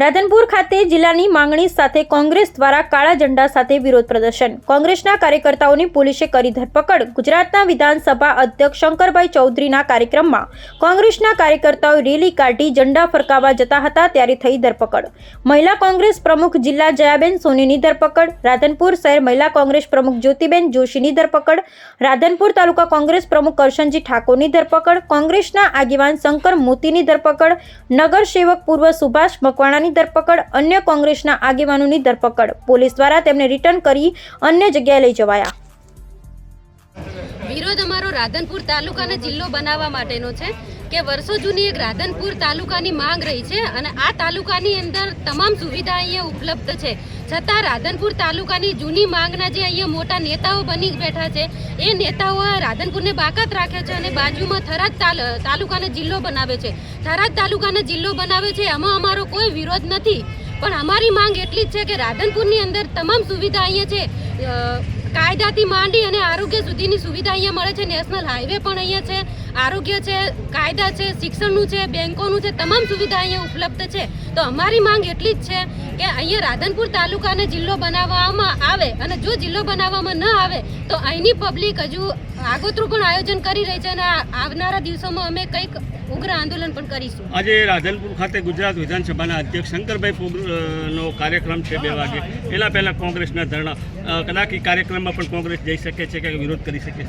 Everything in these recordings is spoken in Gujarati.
રાધનપુર ખાતે જિલ્લાની માંગણી સાથે કોંગ્રેસ દ્વારા કાળા ઝંડા સાથે વિરોધ પ્રદર્શન. કોંગ્રેસના કાર્યકર્તાઓની પોલીસે કરી ધરપકડ. ગુજરાતના વિધાનસભા અધ્યક્ષ શંકરભાઈ ચૌધરીના કાર્યક્રમમાં કોંગ્રેસના કાર્યકર્તાઓ રેલી કાઢી ઝંડા ફરકાવવા જતા હતા ત્યારે થઈ ધરપકડ. મહિલા કોંગ્રેસ પ્રમુખ જિલ્લા જયાબેન સોનીની ધરપકડ. રાધનપુર શહેર મહિલા કોંગ્રેસ પ્રમુખ જ્યોતિબેન જોશીની ધરપકડ. રાધનપુર તાલુકા કોંગ્રેસ પ્રમુખ કરશનજી ઠાકોરની ધરપકડ. કોંગ્રેસના આગેવાન શંકર મોતીની ધરપકડ. નગર સેવક પૂર્વ સુભાષ મકવાણાની ધરપકડ, અન્ય કોંગ્રેસના આગેવાનોની ધરપકડ. પોલીસ દ્વારા તેમને રિટર્ન કરી અન્ય જગ્યાએ લઈ જવાયા. વિરોધ અમારો રાધનપુર તાલુકાને જિલ્લો બનાવવા માટેનો છે. કે વર્ષો જૂની એક રાધનપુર તાલુકાની માંગ રહી છે અને આ તાલુકાની અંદર તમામ સુવિધા અહીંયા ઉપલબ્ધ છે. છતાં રાધનપુર તાલુકાની જૂની માંગના જે અહીંયા મોટા નેતાઓ બની બેઠા છે, એ નેતાઓ રાધનપુરને બાકાત રાખે છે અને બાજુમાં થરાદ તાલ- તાલુકાને જિલ્લો બનાવે છે. થરાદ તાલુકાને જિલ્લો બનાવે છે, એમાં અમારો કોઈ વિરોધ નથી. પણ અમારી માંગ એટલી જ છે કે રાધનપુરની અંદર તમામ સુવિધા અહીંયા છે. કાયદાથી માંડી અને આરોગ્ય સુધીની સુવિધા અહીંયા મળે છે. નેશનલ હાઈવે પણ અહીંયા છે. આરોગ્ય છે, કાયદા છે, શિક્ષણનું છે, બેંકોનું છે, તમામ સુવિધા અહીંયા ઉપલબ્ધ છે. તો અમારી માંગ એટલી જ છે કે અહીંયા રાધનપુર તાલુકાને જિલ્લો બનાવવામાં આવે અને જો જિલ્લો બનાવવામાં ન આવે તો અહીંની પબ્લિક હજુ આગોતરું પણ આયોજન કરી રહી છે અને આવનારા દિવસોમાં અમે કંઈક ઉગ્ર આંદોલન પણ કરીશું. આજે રાધનપુર ખાતે ગુજરાત વિધાનસભાના અધ્યક્ષ શંકરભાઈ નો કાર્યક્રમ છે બે વાગે. એના પહેલા કોંગ્રેસના ધરણા કદાચ એ પણ કોંગ્રેસ જઈ શકે છે કે વિરોધ કરી શકે?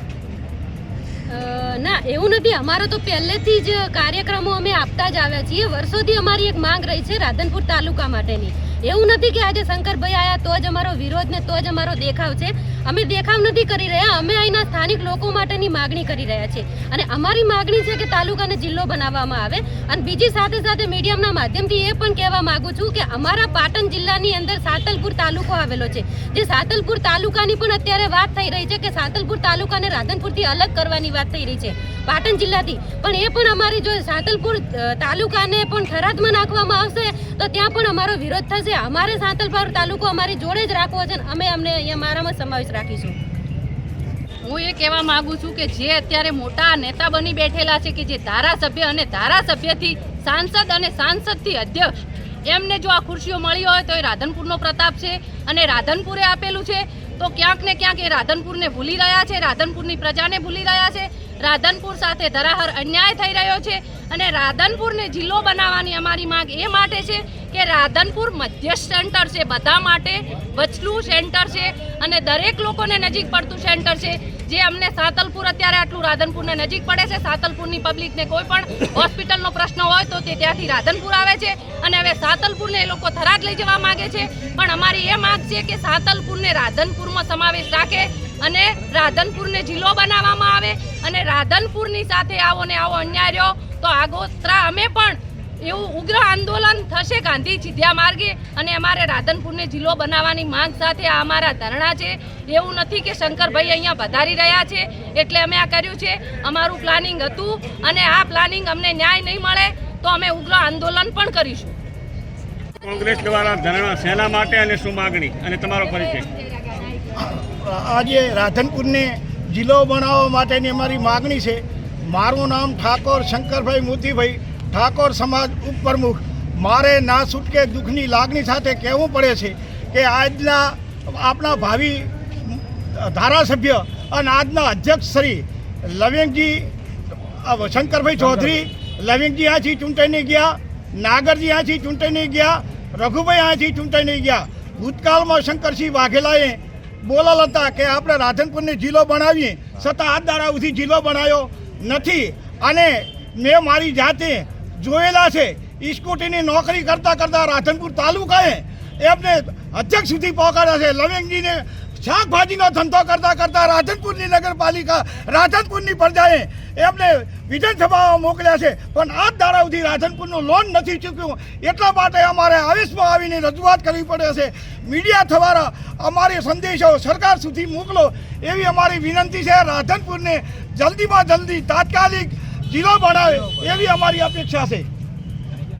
છે ના, એવું નથી. અમારો તો પહેલેથી જ કાર્યક્રમો અમે આપતા જ આવ્યા છીએ. વર્ષોથી અમારી એક માંગ રહી છે રાધનપુર તાલુકા માટેની. એવું નથી કે આજે શંકરભાઈ આવ્યા તો જ અમારો વિરોધ ને તો જ અમારો દેખાવ છે. અમે દેખાવ નથી કરી રહ્યા. અમે અહીંના સ્થાનિક લોકો માટેની માગણી કરી રહ્યા છીએ. અને અમારી માગણી છે કે તાલુકાને જિલ્લો બનાવવામાં આવે. અને બીજી સાથે સાથે મીડિયમના માધ્યમથી એ પણ કહેવા માંગુ છું કે અમારા પાટણ જિલ્લાની અંદર સાતલપુર તાલુકો આવેલો છે. જે સાતલપુર તાલુકાની પણ અત્યારે વાત થઈ રહી છે કે સાતલપુર તાલુકાને રાધનપુરથી અલગ કરવાની વાત થઈ રહી છે. પાટણ જિલ્લાથી. પણ એ પણ અમારી જો સાતલપુર તાલુકાને પણ થરાદમાં નાખવામાં આવશે, તો ત્યાં પણ અમારો વિરોધ થશે. અમારે સાતલપુર તાલુકો અમારી જોડે જ રાખવો છે અમે અમને અહીંયા મારામાં સમાવેશ રાખીશું. હું એ કહેવા માગું છું કે જે અત્યારે મોટા નેતા બની બેઠેલા છે કે જે ધારાસભ્ય અને ધારાસભ્યથી સાંસદ અને સાંસદથી અધ્યક્ષ, એમને જો આ ખુરશીઓ મળી હોય તો એ રાધનપુરનો પ્રતાપ છે અને રાધનપુરે આપેલું છે. તો ક્યાંક ને ક્યાંક એ રાધનપુરને ભૂલી રહ્યા છે, રાધનપુરની પ્રજાને ભૂલી રહ્યા છે. રાધનપુર સાથે ધરાહર અન્યાય થઈ રહ્યો છે. અને રાધનપુરને જિલ્લો બનાવવાની અમારી માંગ એ માટે છે કે રાધનપુર મધ્યસ્થ સેન્ટર છે, બધા માટે વચલું સેન્ટર છે અને દરેક લોકોને નજીક પડતું સેન્ટર છે, જે અમને સાતલપુર અત્યારે આટલું રાધનપુરને નજીક પડે છે. સાતલપુરની પબ્લિકને કોઈ પણ હોસ્પિટલનો પ્રશ્ન હોય તો તે ત્યાંથી રાધનપુર આવે છે અને હવે સાતલપુરને એ લોકો થરાદ લઈ જવા માગે છે. પણ અમારી એ માગ છે કે સાતલપુરને રાધનપુરમાં સમાવેશ રાખે અને રાધનપુરને જિલ્લો બનાવવામાં આવે અને રાધનપુરની સાથે આવો ને આવો અન્યાય રહ્યો તો આગોતરા અમે પણ એવું ઉગ્ર આંદોલન થશે ગાંધી ચિધ્યા માર્ગે અને અમારે રાધનપુરને જિલ્લો બનાવવાની માંગ સાથે આ અમારા ધરણા છે. એવું નથી કે શંકરભાઈ અહીંયા વધારી રહ્યા છે. એટલે અમે આ કર્યું છે. અમારું પ્લાનિંગ હતું અને આ પ્લાનિંગ અમને ન્યાય નહીં મળે તો અમે ઉગ્ર આંદોલન પણ કરીશું. કોંગ્રેસ દ્વારા ધરણા શેના માટે અને શું માગણી? અને તમારો પરિચય. આજે રાધનપુરને જિલ્લો બનાવવા માટેની અમારી માગણી છે. મારું નામ ઠાકોર શંકરભાઈ મોતીભાઈ ઠાકોર સમાજ ઉપપ્રમુખ. મારે ના છૂટકે દુઃખની લાગણી સાથે કહેવું પડે છે કે આજના આપણા ભાવિ ધારાસભ્ય અને આજના અધ્યક્ષ શ્રી લવિંગજી શંકરભાઈ ચૌધરી લવિંગજી આથી ચૂંટાઈને ગયા નાગરજી આથી ચૂંટાઈને ગયા રઘુભાઈ આથી ચૂંટાઈને ગયા. ભૂતકાળમાં શંકરસિંહ વાઘેલાએ બોલાલ હતા કે આપણે રાધનપુરને જિલ્લો બનાવીએ છતાં આજ દાડા સુધી જિલ્લો બનાવ્યો. નથી. અને મેં મારી જાતે જોયેલા છે સ્કૂટીની નોકરી કરતાં કરતાં રાધનપુર તાલુકાએ એમને અધ્યક્ષ સુધી પહોંચાડ્યા છે. લવિંગજીને શાકભાજીનો ધંધો કરતાં કરતાં રાધનપુરની નગરપાલિકા, રાધનપુરની પ્રજાએ એમને વિધાનસભામાં મોકલ્યા છે. પણ આજ દાડા સુધી રાધનપુરનું લોન નથી ચૂક્યું. એટલા માટે અમારે આવેશમાં આવીને રજૂઆત કરવી પડે છે. મીડિયા દ્વારા અમારી સંદેશો સરકાર સુધી મોકલો એવી અમારી વિનંતી છે. રાધનપુરને જલ્દીમાં જલ્દી તાત્કાલિક જિલ્લો બનાવે એવી અમારી અપેક્ષા છે.